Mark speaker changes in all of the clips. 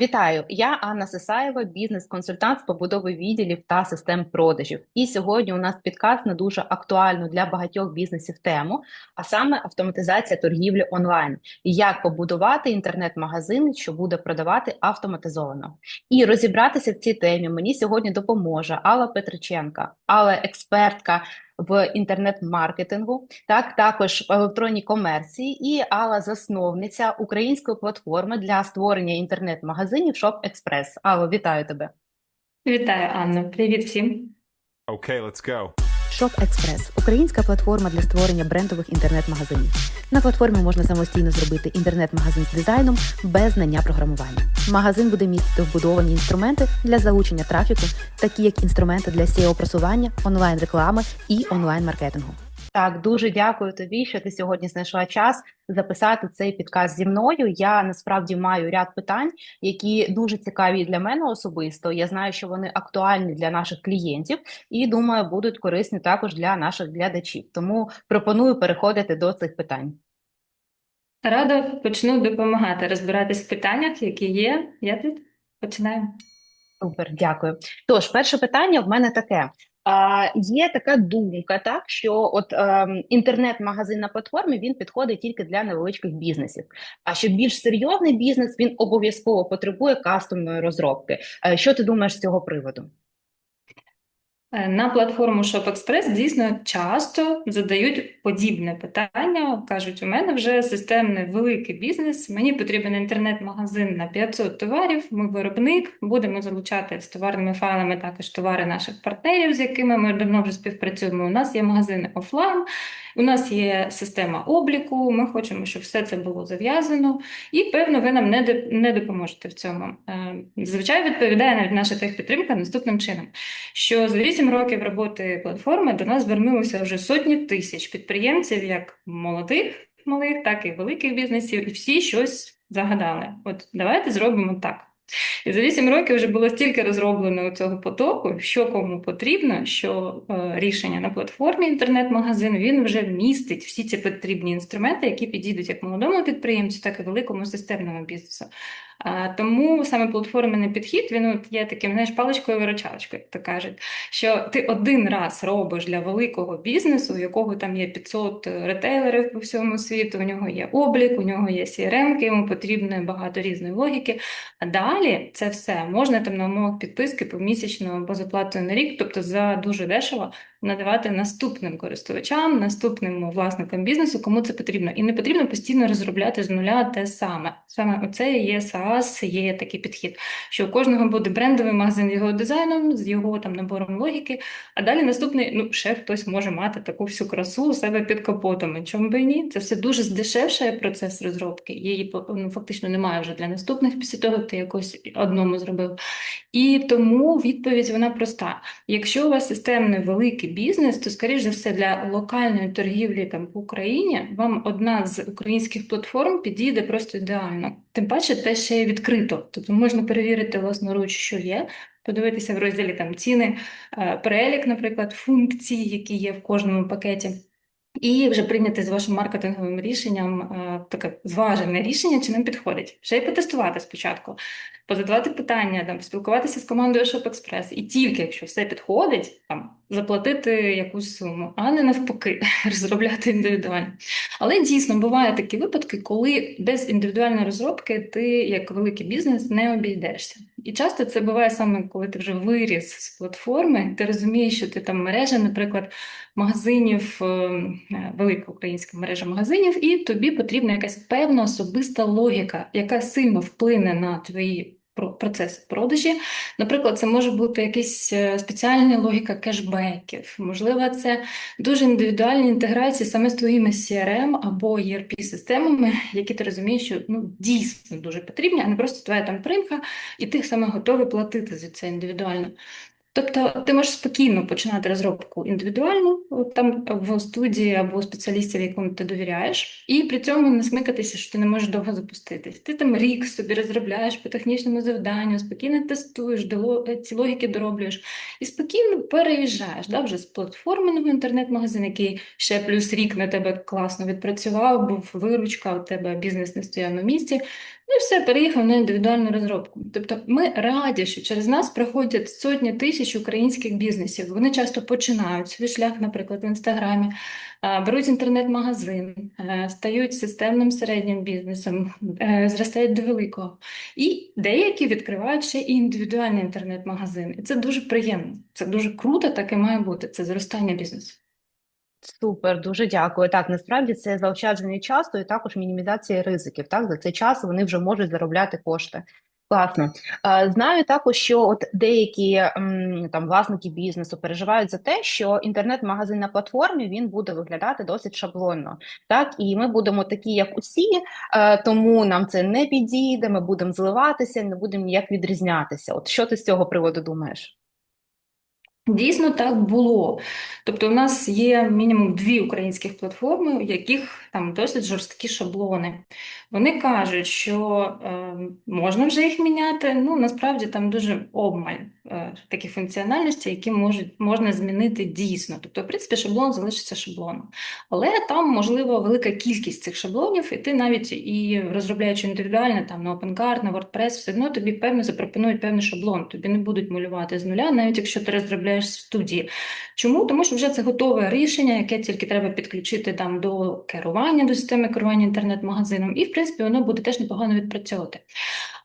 Speaker 1: Вітаю, я Анна Сисаєва, бізнес-консультант з побудови відділів та систем продажів. І сьогодні у нас підкаст на дуже актуальну для багатьох бізнесів тему, а саме автоматизація торгівлі онлайн. Як побудувати інтернет-магазин, що буде продавати автоматизовано. І розібратися в цій темі мені сьогодні допоможе Алла Петриченка, Алла експертка в інтернет-маркетингу, так також в електронній комерції, і Алла засновниця української платформи для створення інтернет-магазинів Shop Express. Алло, вітаю тебе.
Speaker 2: Вітаю, Анно. Привіт всім.
Speaker 3: Okay, let's go.
Speaker 4: Shop Express – українська платформа для створення брендових інтернет-магазинів. На платформі можна самостійно зробити інтернет-магазин з дизайном без знання програмування. Магазин буде містити вбудовані інструменти для залучення трафіку, такі як інструменти для SEO-просування, онлайн-реклами і онлайн-маркетингу.
Speaker 1: Так, дуже дякую тобі, що ти сьогодні знайшла час записати цей підкаст зі мною. Я насправді маю ряд питань, які дуже цікаві для мене особисто. Я знаю, що вони актуальні для наших клієнтів, і думаю, будуть корисні також для наших глядачів. Тому пропоную переходити до цих питань.
Speaker 2: Рада почну допомагати розбиратись в питаннях, які є. Я тут починаю.
Speaker 1: Супер, дякую. Тож, перше питання в мене таке. А, є така думка, так що от ем, інтернет-магазин на платформі він підходить тільки для невеличких бізнесів. А що більш серйозний бізнес він обов'язково потребує кастомної розробки. Е, Що ти думаєш з цього приводу?
Speaker 2: Е, На платформу ShopExpress дійсно часто задають подібне питання. Кажуть, у мене вже системний великий бізнес, мені потрібен інтернет-магазин на 500 товарів, ми виробник, будемо залучати з товарними файлами також товари наших партнерів, з якими ми давно вже співпрацюємо. У нас є магазини офлайн, у нас є система обліку, ми хочемо, щоб все це було зав'язано, і, певно, ви нам не, допоможете в цьому. Е, Зазвичай відповідає навіть наша техпідтримка наступним чином що за 8 років роботи платформи до нас звернулося вже сотні тисяч підприємців, як молодих малих, так і великих бізнесів, і всі щось загадали. От давайте зробимо так. І за 8 років вже було стільки розроблено цього потоку, що кому потрібно, що е, рішення на платформі інтернет-магазин він вже містить всі ці потрібні інструменти, які підійдуть як молодому підприємцю, так і великому системному бізнесу. А, тому саме платформений підхід він от є таким, знаєш, паличкою виручалочкою, як то кажуть, що ти один раз робиш для великого бізнесу, у якого там є 500 ретейлерів по всьому світу, у нього є облік, у нього є CRM, йому потрібно багато різної логіки. А далі це все. Можна там на умовах підписки помісячно або заплатою на рік, тобто за дуже дешево надавати наступним користувачам, наступним власникам бізнесу, кому це потрібно. І не потрібно постійно розробляти з нуля те саме. Саме оце є SaaS, є такий підхід, що у кожного буде брендовий магазин його дизайном, з його там набором логіки. А далі наступний, ну ще хтось може мати таку всю красу у себе під капотом. Чому би ні? Це все дуже здешевшує процес розробки. Її ну, фактично немає вже для наступних після того, як ти якось одному зробив. І тому відповідь вона проста. Якщо у вас системний великий бізнес, то, скоріш за все, для локальної торгівлі там в Україні вам одна з українських платформ підійде просто ідеально. Тим паче, те ще й відкрито. Тобто можна перевірити власноруч, що є, подивитися в розділі там ціни, е, перелік, наприклад, функцій, які є в кожному пакеті. І вже прийняти з вашим маркетинговим рішенням е, таке зважене рішення, чи нам підходить. Ще й потестувати спочатку, позадавати питання, там, спілкуватися з командою Express. І тільки якщо все підходить, там, заплатити якусь суму, а не навпаки, розробляти індивідуально. Але дійсно бувають такі випадки, коли без індивідуальної розробки ти, як великий бізнес, не обійдешся. І часто це буває саме, коли ти вже виріс з платформи, ти розумієш, що ти там мережа, наприклад, магазинів, е, велика українська мережа магазинів, і тобі потрібна якась певна особиста логіка, яка сильно вплине на твої процеси продажі. Наприклад, це може бути якась е, спеціальна логіка кешбеків, можливо, це дуже індивідуальні інтеграції саме з твоїми CRM або ERP-системами, які ти розумієш, що ну, дійсно дуже потрібні, а не просто твоя там примха, і ти саме готовий платити за це індивідуально. Тобто ти можеш спокійно починати розробку індивідуальну, от там в студії або спеціалістів, якому ти довіряєш, і при цьому не смикатися, що ти не можеш довго запуститись. Ти там рік собі розробляєш по технічному завданню, спокійно тестуєш, ці логіки дороблюєш і спокійно переїжджаєш да, вже з платформеного інтернет-магазину, який ще плюс рік на тебе класно відпрацював, був виручка, у тебе бізнес не стояв на місці. Ну і все, переїхав на індивідуальну розробку. Тобто ми раді, що через нас проходять сотні тисяч українських бізнесів. Вони часто починають свій шлях, наприклад, в інстаграмі, беруть інтернет-магазин, е, стають системним середнім бізнесом, е, зростають до великого. І деякі відкривають ще і індивідуальний інтернет-магазин. І це дуже приємно. Це дуже круто, так і має бути. Це зростання бізнесу.
Speaker 1: Супер, дуже дякую. Так, насправді це заощадження часу і також мінімізація ризиків. Так, за цей час вони вже можуть заробляти кошти. Класно. Е, Знаю також, що от деякі там власники бізнесу переживають за те, що інтернет-магазин на платформі він буде виглядати досить шаблонно. Так, і ми будемо такі, як усі, е, тому нам це не підійде. Ми будемо зливатися, не будемо ніяк відрізнятися. От що ти з цього приводу думаєш?
Speaker 2: Дійсно так було. Тобто, у нас є мінімум дві українських платформи, у яких там досить жорсткі шаблони. Вони кажуть, що е, можна вже їх міняти. Ну, насправді там дуже обмаль такі функціональності, які можуть, можна змінити дійсно. Тобто, в принципі, шаблон залишиться шаблоном. Але там, можливо, велика кількість цих шаблонів, і ти навіть і розробляючи індивідуально там на OpenCart, на WordPress, все одно тобі певно запропонують певний шаблон. Тобі не будуть малювати з нуля, навіть якщо ти розробляєш в студії. Чому? Тому що вже це готове рішення, яке тільки треба підключити там до керування, до системи керування інтернет-магазином, і в принципі воно буде теж непогано відпрацьовувати.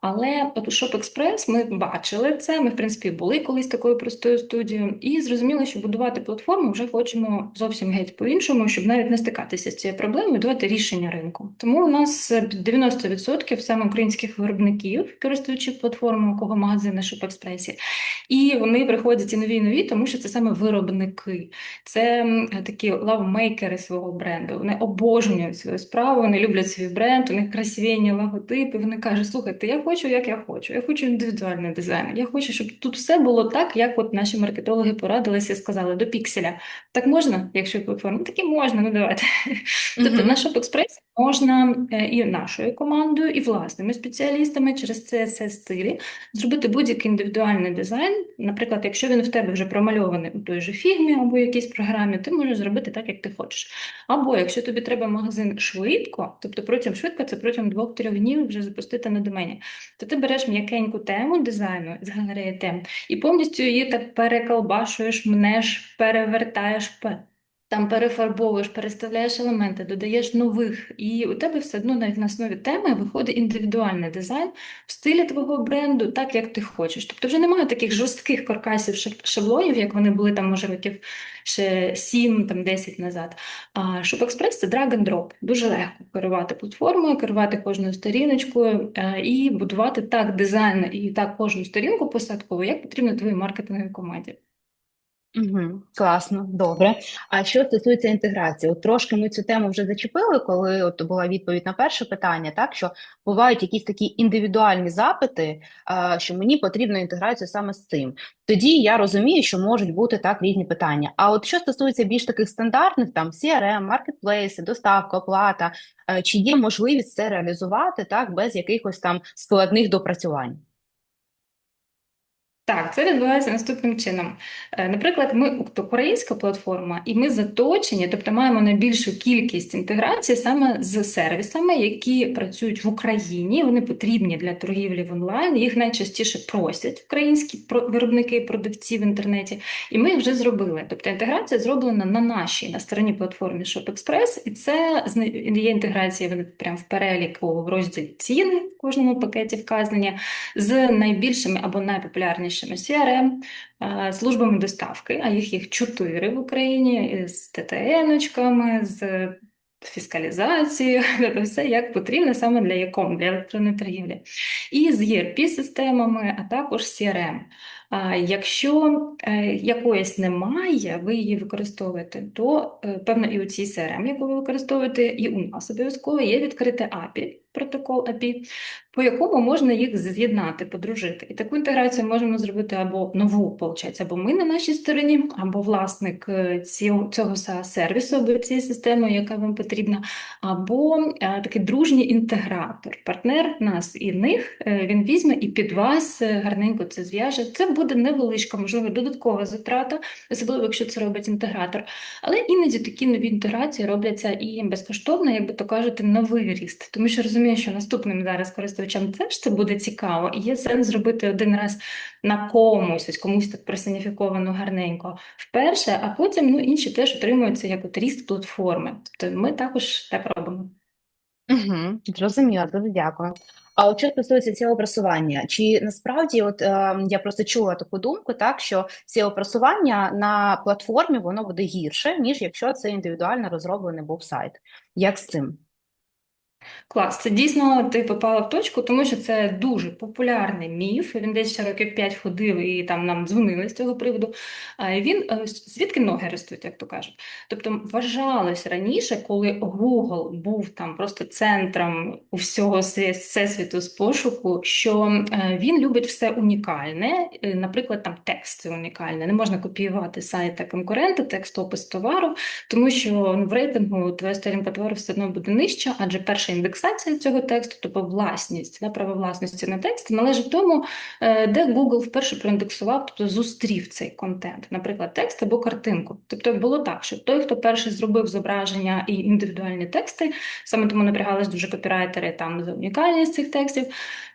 Speaker 2: Але от у Shop Express ми бачили це. Ми, в принципі, були колись такою простою студією, і зрозуміли, що будувати платформу вже хочемо зовсім геть по-іншому, щоб навіть не стикатися з цією проблемою, давати рішення ринку. Тому у нас 90% саме українських виробників, користуючи платформою кого магазини Shop Express, і вони приходять і нові і нові, тому що це саме виробники. Це такі лавмейкери свого бренду. Вони обожнюють свою справу, вони люблять свій бренд, у них красивенні логотипи. Вони кажуть, слухайте, я хочу, як я хочу. Я хочу індивідуальний дизайн. Я хочу, щоб тут все було так, як от наші маркетологи порадилися і сказали до пікселя. Так можна, якщо платформа? Так і можна, ну давайте. Тобто
Speaker 1: Мгм.
Speaker 2: на ShopExpress можна е, і нашою командою, і власними спеціалістами через CSS стилі зробити будь-який індивідуальний дизайн. Наприклад, якщо він в тебе вже промальований у той же фігмі або якійсь програмі, ти можеш зробити так, як ти хочеш. Або якщо тобі треба магазин швидко, тобто протягом швидко, це протягом двох-трьох днів вже запустити на домені, то ти береш м'якеньку тему дизайну з галереї тем і повністю її так переколбашуєш, мнеш, перевертаєш. Там перефарбовуєш, переставляєш елементи, додаєш нових, і у тебе все одно навіть на основі теми виходить індивідуальний дизайн в стилі твого бренду, так як ти хочеш. Тобто вже немає таких жорстких каркасів шаблонів, як вони були там, може, років ще 7, там 10 назад. А Express – це drag and drop. Дуже легко керувати платформою, керувати кожною сторіночкою е, і будувати так дизайн і так кожну сторінку посадкову, як потрібно твоїй маркетинговій команді.
Speaker 1: Угу, класно, добре. А що стосується інтеграції, от трошки ми цю тему вже зачепили, коли от була відповідь на перше питання, так що бувають якісь такі індивідуальні запити, а, що мені потрібна інтеграція саме з цим. Тоді я розумію, що можуть бути так різні питання. А от що стосується більш таких стандартних, там CRM, маркетплейси, доставка, оплата, е, чи є можливість це реалізувати так без якихось там складних допрацювань?
Speaker 2: Так, це відбувається наступним чином. Е, Наприклад, ми тобто українська платформа, і ми заточені, тобто маємо найбільшу кількість інтеграції саме з сервісами, які працюють в Україні. Вони потрібні для торгівлі в онлайн. Їх найчастіше просять українські виробники і продавці в інтернеті, і ми їх вже зробили. Тобто інтеграція зроблена на нашій на стороні платформі ShopExpress, і це є інтеграція прямо в переліку в розділі ціни в кожному пакеті вказані з найбільшими або найпопулярнішими CRM, е, службами доставки, а їх їх чотири в Україні, з ТТН-очками, з фіскалізацією, тобто все як потрібно саме для якому, для електронної торгівлі. І з ERP-системами, а також CRM. Якщо е, якоїсь немає, ви її використовуєте, то е, певно і у цій CRM, яку ви використовуєте, і у нас обов'язково є відкрите API, протокол API, по якому можна їх з'єднати, подружити. І таку інтеграцію можемо зробити або нову, виходить, або ми на нашій стороні, або власник е, цього, сервісу, або цієї системи, яка вам потрібна, або е, такий дружній інтегратор, партнер нас і них, е, він візьме і під вас гарненько це зв'яже. Це буде невеличка, можливо, додаткова затрата, особливо якщо це робить інтегратор. Але іноді такі нові інтеграції робляться і безкоштовно, як би то кажете, на виріст. Тому що розумієте, розумію, що наступним зараз користувачам теж це буде цікаво, і є сенс зробити один раз на комусь, ось комусь так персоніфіковано гарненько вперше, а потім ну, інші теж отримуються як от ріст платформи. Тобто ми також так робимо.
Speaker 1: Угу, зрозуміло, дуже дякую. А от що стосується цього просування, чи насправді, от е, я просто чула таку думку, так що SEO просування на платформі воно буде гірше, ніж якщо це індивідуально розроблений був сайт. Як з цим?
Speaker 2: Клас, це дійсно ти попала в точку, тому що це дуже популярний міф. Він десь ще років 5 ходив і там нам дзвонили з цього приводу. А Він е, звідки ноги ростуть, як то кажуть. Тобто вважалось раніше, коли Google був там просто центром усього сві- всесвіту з пошуку, що е, він любить все унікальне, е, наприклад, там тексти унікальні. Не можна копіювати сайта конкурента, текстопис товару, тому що ну, в рейтингу твоя сторінка товару все одно буде нижча, адже перша індексація цього тексту, тобто власність, да, право власності на текст, належить тому, е, де Google вперше проіндексував, тобто зустрів цей контент, наприклад, текст або картинку. Тобто було так, що той, хто перший зробив зображення і індивідуальні тексти, саме тому напрягались дуже копірайтери там за унікальність цих текстів.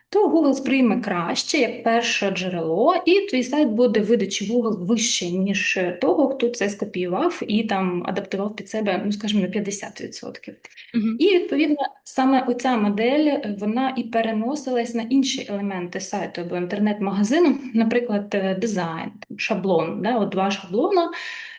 Speaker 2: То Google сприйме краще як перше джерело, і твій сайт буде видачі Google вище, ніж того, хто це скопіював і там адаптував під себе, ну скажімо, на 50%.
Speaker 1: Мгм.
Speaker 2: І відповідно саме оця модель вона і переносилась на інші елементи сайту або інтернет-магазину, наприклад, е, дизайн, шаблон, да, от два шаблона,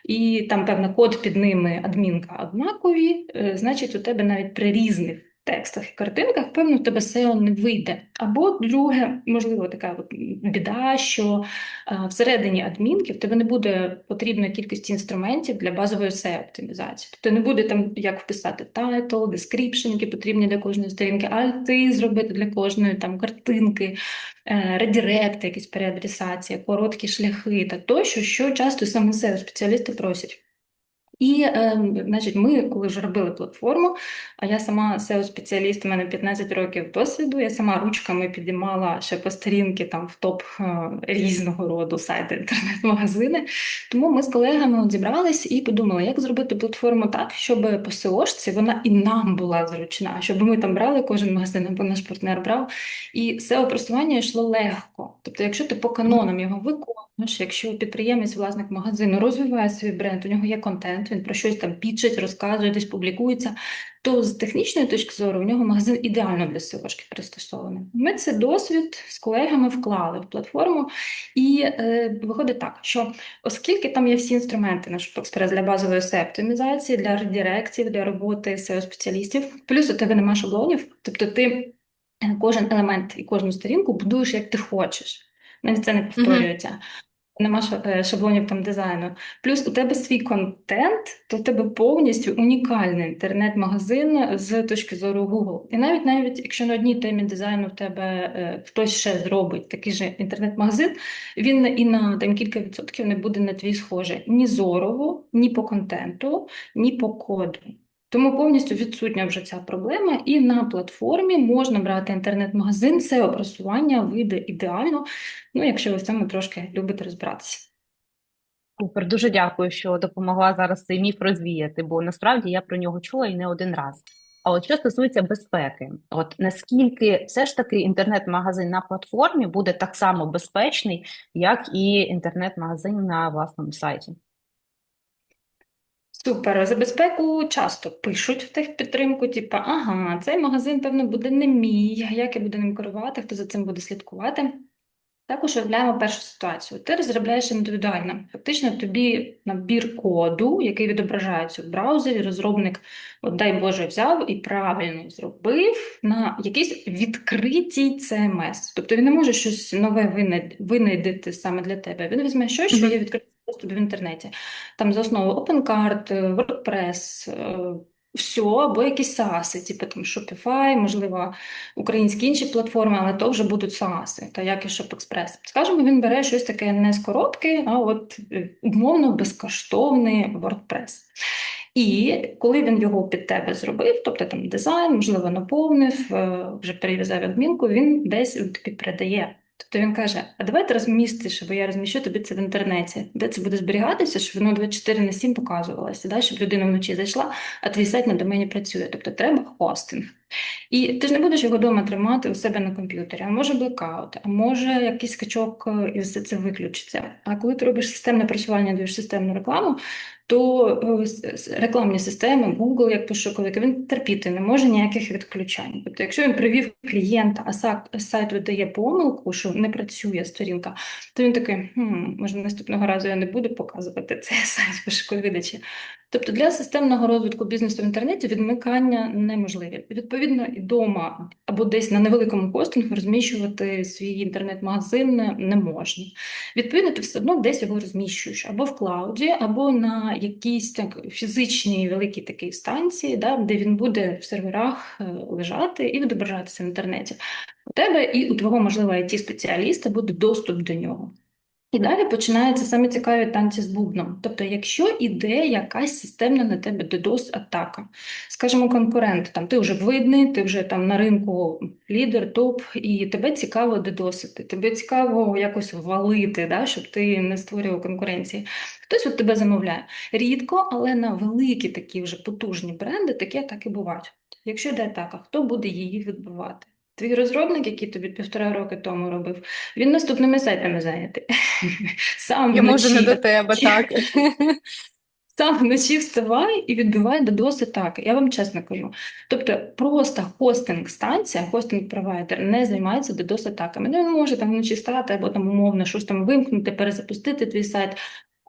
Speaker 2: і там певно код під ними адмінка однакові. е, Значить, у тебе навіть при різних текстах і картинках, певно, в тебе SEO не вийде. Або друге, можливо, така от біда, що е, всередині адмінки в тебе не буде потрібної кількості інструментів для базової SEO-оптимізації. Тобто не буде там як вписати title, description, які потрібні для кожної сторінки, альти зробити для кожної там картинки, редіректи, якісь переадресація, короткі шляхи та тощо, що часто саме SEO-спеціалісти просять. І, е, значить, ми, коли вже робили платформу, а я сама SEO-спеціаліст, у мене 15 років досвіду, я сама ручками підіймала ще по сторінки там в топ е, різного роду сайти, інтернет-магазини. Тому ми з колегами от зібрались і подумали, як зробити платформу так, щоб по SEO-шці вона і нам була зручна, щоб ми там брали кожен магазин, або наш партнер брав, і SEO-просування йшло легко. Тобто, якщо ти по канонам його виконуєш, якщо підприємець, власник магазину розвиває свій бренд, у нього є контент, він про щось там пічить, розказує, десь публікується, то з технічної точки зору у нього магазин ідеально для SEO-шки пристосований. Ми цей досвід з колегами вклали в платформу, і е, виходить так, що оскільки там є всі інструменти на Shopexpress для базової SEO-оптимізації, для редиректів, для роботи SEO-спеціалістів, плюс у тебе нема шаблонів, тобто ти е, кожен елемент і кожну сторінку будуєш як ти хочеш. Навіть це не повторюється. Нема е, шаблонів там дизайну. Плюс у тебе свій контент, то в тебе повністю унікальний інтернет-магазин з точки зору Google. І навіть навіть якщо на одній темі дизайну в тебе е, хтось ще зробить такий же інтернет-магазин, він і на там кілька відсотків не буде на твій схожий ні зорово, ні по контенту, ні по коду. Тому повністю відсутня вже ця проблема, і на платформі можна брати інтернет-магазин, SEO просування вийде ідеально, ну якщо ви в цьому трошки любите розбиратися.
Speaker 1: Супер, дуже дякую, що допомогла зараз цей міф розвіяти, бо насправді я про нього чула і не один раз. А от що стосується безпеки, от наскільки все ж таки інтернет-магазин на платформі буде так само безпечний, як і інтернет-магазин на власному сайті?
Speaker 2: Супер. За безпеку часто пишуть в техпідтримку, типу, ага, цей магазин, певно, буде не мій, як я буду ним керувати, хто за цим буде слідкувати. Також розглядаємо першу ситуацію. Ти розробляєш індивідуально. Фактично, тобі набір коду, який відображається в браузері, розробник, от дай Боже, взяв і правильно зробив на якійсь відкритій CMS. Тобто він не може щось нове винайдити саме для тебе. Він візьме щось, що є відкритим доступі в інтернеті. Там за основу OpenCart, е, WordPress, е, все, або якісь SaaS, типу там Shopify, можливо, українські інші платформи, але то вже будуть SaaS, та як і ShopExpress. Скажімо, він бере щось таке не з коробки, а от е, умовно безкоштовний WordPress. І коли він його під тебе зробив, тобто там дизайн, можливо, наповнив, вже перев'язав адмінку, він десь тобі передає. Тобто він каже: а давай ти розмістиш, або я розміщу тобі це в інтернеті, де це буде зберігатися, щоб воно 24 на 7 показувалося, да? щоб людина вночі зайшла, а твій сайт на домені працює. Тобто треба хостинг. І ти ж не будеш його вдома тримати у себе на комп'ютері, а може блекаут, а може якийсь скачок е, і все це виключиться. А коли ти робиш системне просування, даєш системну рекламу, то е, рекламні системи, Google як пошуковик, він терпіти не може ніяких відключань. Тобто, якщо він привів клієнта, а сайт видає помилку, що не працює сторінка, то він такий, хм, може наступного разу я не буду показувати цей сайт пошукової видачі. Тобто для системного розвитку бізнесу в інтернеті відмикання неможливі. Відповідно, і вдома або десь на невеликому хостингу розміщувати свій інтернет-магазин не- можна. Відповідно, ти все одно десь його розміщуєш або в клауді, або на якійсь так фізичній великій такій станції, да, де він буде в серверах е, лежати і відображатися в інтернеті. У тебе і у твого, можливо, it спеціаліста буде доступ до нього. І далі починаються саме цікаві танці з бубном. Тобто, якщо іде якась системна на тебе DDoS-атака, скажімо, конкурент, там ти вже видний, ти вже там на ринку лідер, топ, і тебе цікаво дедосити, тебе цікаво якось валити, да, щоб ти не створював конкуренції. Хтось от тебе замовляє. Рідко, але на великі такі вже потужні бренди такі атаки бувають. Якщо йде атака, хто буде її відбивати? Твій розробник, який тобі півтора роки тому робив, він наступними сайтами зайнятий. Сам
Speaker 1: Я може не до тебе, так.
Speaker 2: сам вночі вставай і відбивай додоси атаки. Я вам чесно кажу. Тобто просто хостинг-станція, хостинг-провайдер не займається додос атаками. Ну, він може там вночі стати або там умовно щось там вимкнути, перезапустити твій сайт.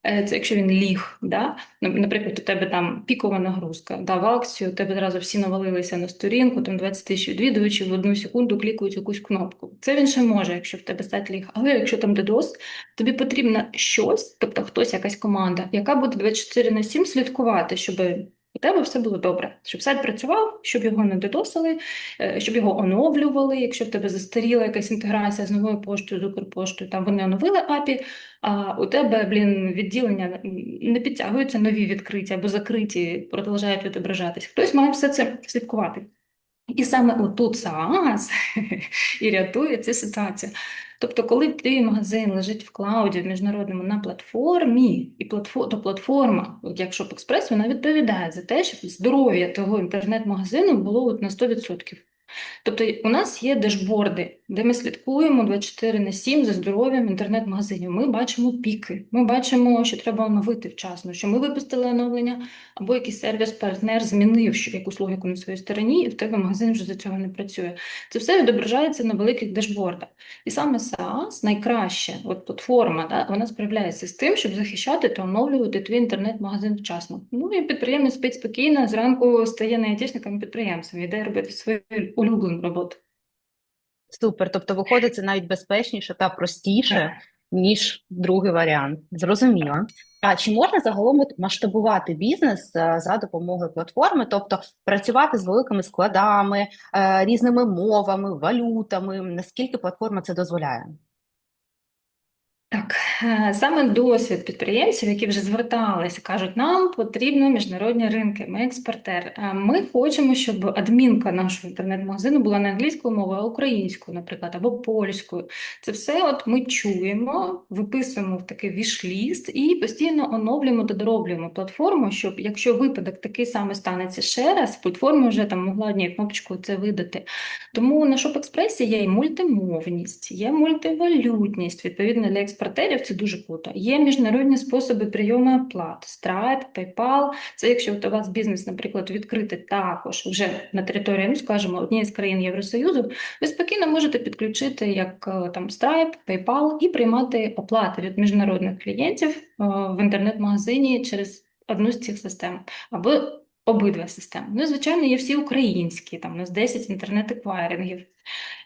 Speaker 2: Е, Це якщо він ліг, да? Наприклад, у тебе там пікова нагрузка, в акцію, у тебе одразу всі навалилися на сторінку, там 20 тисяч відвідувачів в одну секунду клікають якусь кнопку. Це він ще може, якщо в тебе сайт ліг. Але якщо там DDoS, тобі потрібно щось, тобто хтось, якась команда, яка буде 24 на 7 слідкувати, щоб у тебе все було добре, щоб сайт працював, щоб його не додосили, е, щоб його оновлювали. Якщо в тебе застаріла якась інтеграція з новою поштою, з Укрпоштою, там вони оновили API, а у тебе, блін, відділення не підтягуються нові відкриті або закриті, продовжують відображатись. Хтось має все це слідкувати. І саме отут SaaS і рятує цю ситуацію. Тобто, коли твій магазин лежить в клауді, в міжнародному на платформі, і платформа, то платформа, як Шопекспрес, вона відповідає за те, щоб здоров'я того інтернет-магазину було от на 100%. Тобто у нас є дешборди, де ми слідкуємо 24 на 7 за здоров'ям інтернет-магазинів. Ми бачимо піки, ми бачимо, що треба оновити вчасно, що ми випустили оновлення, або якийсь сервіс-партнер змінив якусь логіку на своїй стороні, і в тебе магазин вже за цього не працює. Це все відображається на великих дешбордах. І саме SaaS найкраще, от платформа, да, вона справляється з тим, щоб захищати та оновлювати твій інтернет-магазин вчасно. Ну і підприємець спить спокійно, зранку стає а підприємцем, йде робити свою улюблену роботу.
Speaker 1: Супер. Тобто, виходить, це навіть безпечніше та простіше, ніж другий варіант. Зрозуміло. А чи можна загалом масштабувати бізнес е, за допомогою платформи, тобто працювати з великими складами, е, різними мовами, валютами? Наскільки платформа це дозволяє?
Speaker 2: Так, саме досвід підприємців, які вже зверталися, кажуть, нам потрібні міжнародні ринки, ми експортер. Е, Ми хочемо, щоб адмінка нашого інтернет-магазину була не англійською мовою, а українською, наприклад, або польською. Це все от ми чуємо, виписуємо в такий віш-ліст і постійно оновлюємо та дороблюємо платформу, щоб якщо випадок такий самий станеться ще раз, платформа вже там могла однією кнопочкою це видати. Тому на ShopExpress є і мультимовність, є мультивалютність. Відповідно, для експортерів це дуже круто. Є міжнародні способи прийому оплат, Stripe, PayPal. Це якщо от у вас бізнес, наприклад, відкритий також вже на території, ну скажімо, однієї з країн Євросоюзу, ви спокійно можете підключити як е, там Stripe, PayPal і приймати оплати від міжнародних клієнтів е, в інтернет-магазині через одну з цих систем або обидва системи. Ну, звичайно, є всі українські, там у нас 10 інтернет-еквайрингів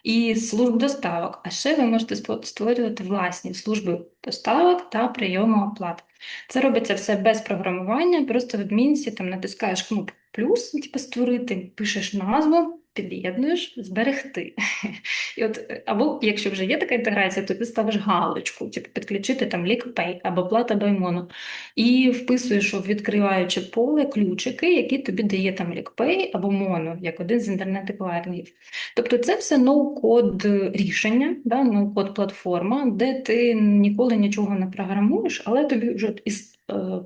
Speaker 2: і служб доставок. А ще ви можете створювати власні служби доставок та прийому оплат. Це робиться все без програмування, просто в адмінці там натискаєш кнопку плюс, типу створити, пишеш назву, під'єднуєш, зберегти. І от, е, або якщо вже є така інтеграція, то ти ставиш галочку, типу підключити там LinkPay або плата Баймоно. І вписуєш у відкриваюче поле ключики, які тобі дає там LinkPay або Mono, як один з інтернет-еквайрингів. Тобто це все ноу-код рішення, да, ноу-код платформа, де ти ніколи нічого не програмуєш, але тобі вже із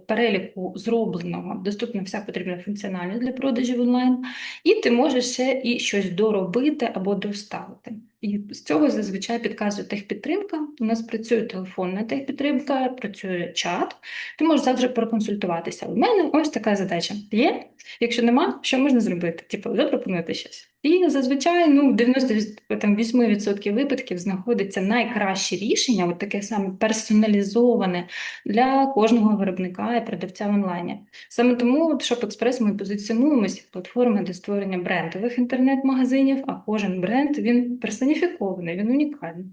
Speaker 2: переліку зробленого доступна вся потрібна функціональність для продажів онлайн, і ти можеш ще і щось доробити або доставити. І з цього зазвичай підказує техпідтримка. У нас працює телефонна техпідтримка, працює чат. Ти можеш завжди проконсультуватися. У мене ось така задача є. Якщо нема, що можна зробити? Типу, запропонувати щось. І зазвичай ну, в 98% випадків знаходиться найкраще рішення, от таке саме персоналізоване для кожного виробника і продавця в онлайні. Саме тому от Shop ми позиціонуємося як платформа для створення брендових інтернет-магазинів, а кожен бренд він персоніфікований, він унікальний.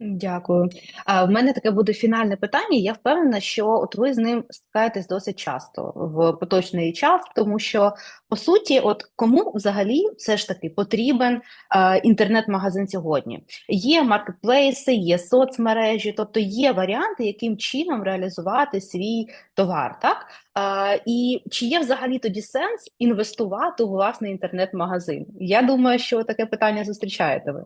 Speaker 1: Дякую. А в мене таке буде фінальне питання. Я впевнена, що от ви з ним стикаєтесь досить часто в поточний час, тому що по суті, от кому взагалі все ж таки потрібен е, інтернет-магазин сьогодні? Є маркетплейси, є соцмережі, тобто є варіанти, яким чином реалізувати свій товар, так? Е, і чи є взагалі тоді сенс інвестувати у власний інтернет-магазин? Я думаю, що таке питання зустрічаєте ви.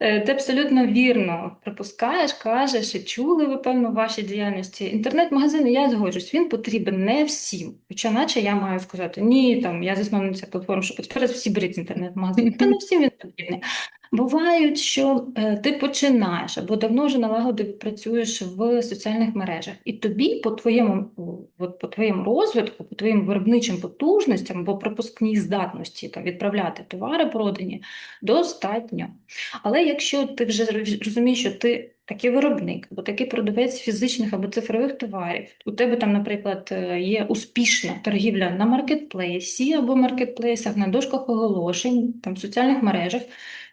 Speaker 2: Е, Ти абсолютно вірно припускаєш, кажеш і чули ви, певно, ваші діяльності. Інтернет-магазини, я згоджусь, він потрібен не всім. Хоча наче я маю сказати, ні, там, я засновниця платформи, що Express, всі беріть інтернет-магазин. Та не всім він потрібний. Бувають, що е, ти починаєш або давно вже налагодив працюєш в соціальних мережах, і тобі по твоєму, от, по твоєму розвитку, по твоїм виробничим потужностям або пропускній здатності там, відправляти товари продані, достатньо. Але якщо ти вже роз- розумієш, що ти такий виробник, або такий продавець фізичних або цифрових товарів, у тебе там, наприклад, е, є успішна торгівля на маркетплейсі або маркетплейсах, на дошках оголошень, там, в соціальних мережах,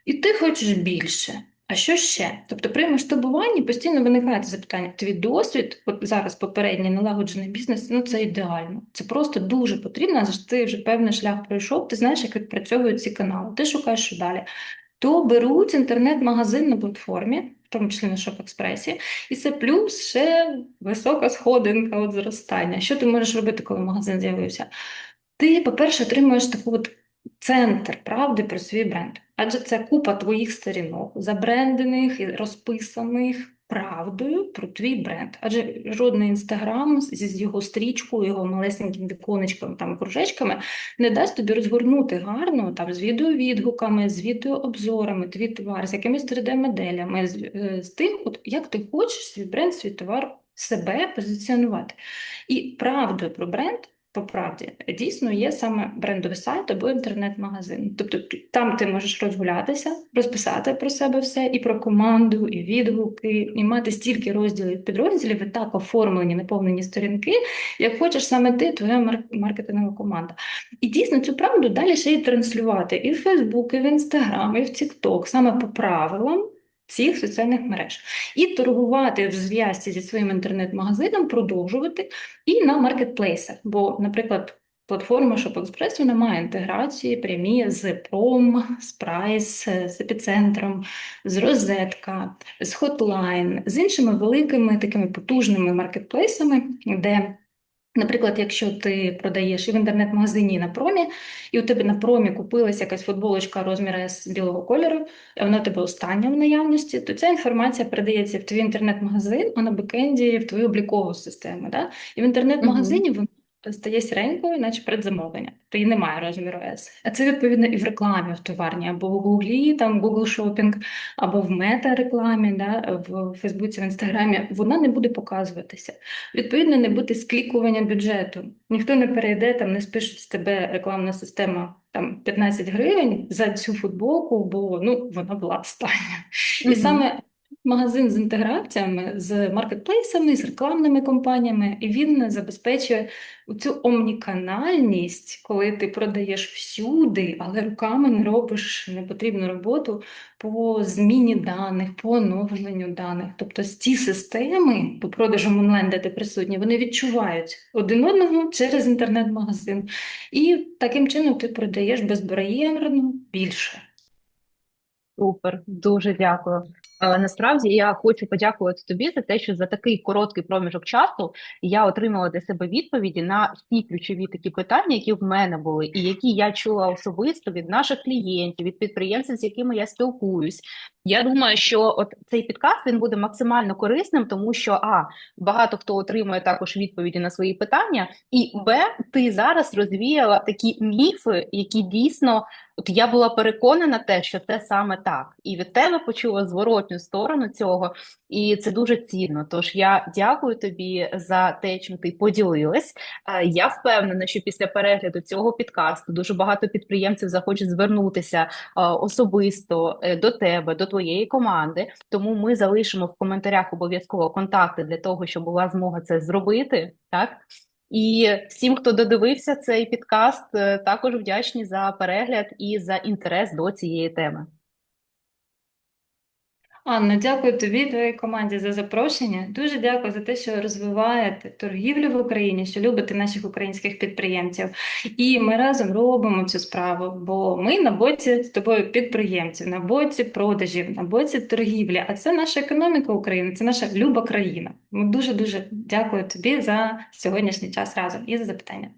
Speaker 2: і ти хочеш більше. А що ще? Тобто при масштабуванні постійно виникає запитання. Твій досвід, от зараз попередній налагоджений бізнес, ну це ідеально. Це просто дуже потрібно, адже ти вже певний шлях пройшов, ти знаєш, як відпрацьовують ці канали, ти шукаєш що далі. То беруть інтернет-магазин на платформі, в тому числі на Шоп-Експресі, і це плюс ще висока сходинка от зростання. Що ти можеш робити, коли магазин з'явився? Ти, по-перше, отримуєш таку от центр правди про свій бренд. Адже це купа твоїх сторінок, забрендених і розписаних правдою про твій бренд. Адже жодний інстаграм з його стрічкою, його малесеньким віконечком, там кружечками не дасть тобі розгорнути гарно там з відеовідгуками, з відеообзорами, твій товар, з якимись 3D-моделями, з, е, з тим, от як ти хочеш свій бренд, свій товар себе позиціонувати. І правдою про бренд по правді дійсно є саме брендовий сайт або інтернет-магазин. Тобто там ти можеш розгулятися, розписати про себе все, і про команду, і відгуки, і мати стільки розділів підрозділів, і так оформлені, наповнені сторінки, як хочеш саме ти, твоя мар- маркетингова команда. І дійсно цю правду далі ще й транслювати і в Фейсбук, і в Інстаграм, і в Тікток, саме по правилам. Цих соціальних мереж і торгувати в зв'язці зі своїм інтернет-магазином, продовжувати і на маркетплейсах. Бо, наприклад, платформа ShopExpress вона має інтеграції прямі з Prom, з Price, з Епіцентром, з Розетка, з Hotline, з іншими великими такими потужними маркетплейсами, де Наприклад, якщо ти продаєш і в інтернет-магазині, і на промі, і у тебе на промі купилася якась футболочка розміру з білого кольору, і вона у тебе остання в наявності, то ця інформація передається в твій інтернет-магазин, а на бекенді в твою облікову систему. Да? І в інтернет-магазині вона стає сіренькою, наче передзамовлення. Тобто її немає розміру S. А це відповідно і в рекламі в товарні, або в Гуглі, там Google Shopping, або в мета-рекламі, да, в Фейсбуці, в Інстаграмі, вона не буде показуватися. Відповідно, не буде склікування бюджету. Ніхто не перейде, там не спишуть з тебе рекламна система там 15 гривень за цю футболку, бо ну, вона була остання. І саме магазин з інтеграціями, з маркетплейсами, з рекламними компаніями, і він забезпечує цю омніканальність, коли ти продаєш всюди, але руками не робиш непотрібну роботу по зміні даних, по оновленню даних. Тобто ці системи по продажу онлайн, де ти присутній, вони відчувають один одного через інтернет-магазин. І таким чином ти продаєш безбар'єрно більше.
Speaker 1: Супер, дуже дякую. Але насправді я хочу подякувати тобі за те, що за такий короткий проміжок часу я отримала для себе відповіді на всі ключові такі питання, які в мене були, і які я чула особисто від наших клієнтів, від підприємців, з якими я спілкуюсь. Я думаю, що от цей підкаст він буде максимально корисним, тому що а багато хто отримує також відповіді на свої питання, і б ти зараз розвіяла такі міфи, які дійсно от я була переконана те, що це саме так, і від тебе почула зворотню сторону цього, і це дуже цінно. Тож я дякую тобі за те, чим ти поділилась. Е, Я впевнена, що після перегляду цього підкасту дуже багато підприємців захочуть звернутися е, особисто е, до тебе, до твоєї команди. Тому ми залишимо в коментарях обов'язково контакти для того, щоб була змога це зробити. Так і всім, хто додивився цей підкаст, е, також вдячні за перегляд і за інтерес до цієї теми.
Speaker 2: Анна, дякую тобі твоїй команді за запрошення. Дуже дякую за те, що розвиваєте торгівлю в Україні, що любите наших українських підприємців. І ми разом робимо цю справу, бо ми на боці з тобою підприємців, на боці продажів, на боці торгівлі. А це наша економіка України, це наша люба країна. Ми дуже дуже дякую тобі за сьогоднішній час разом і за запитання.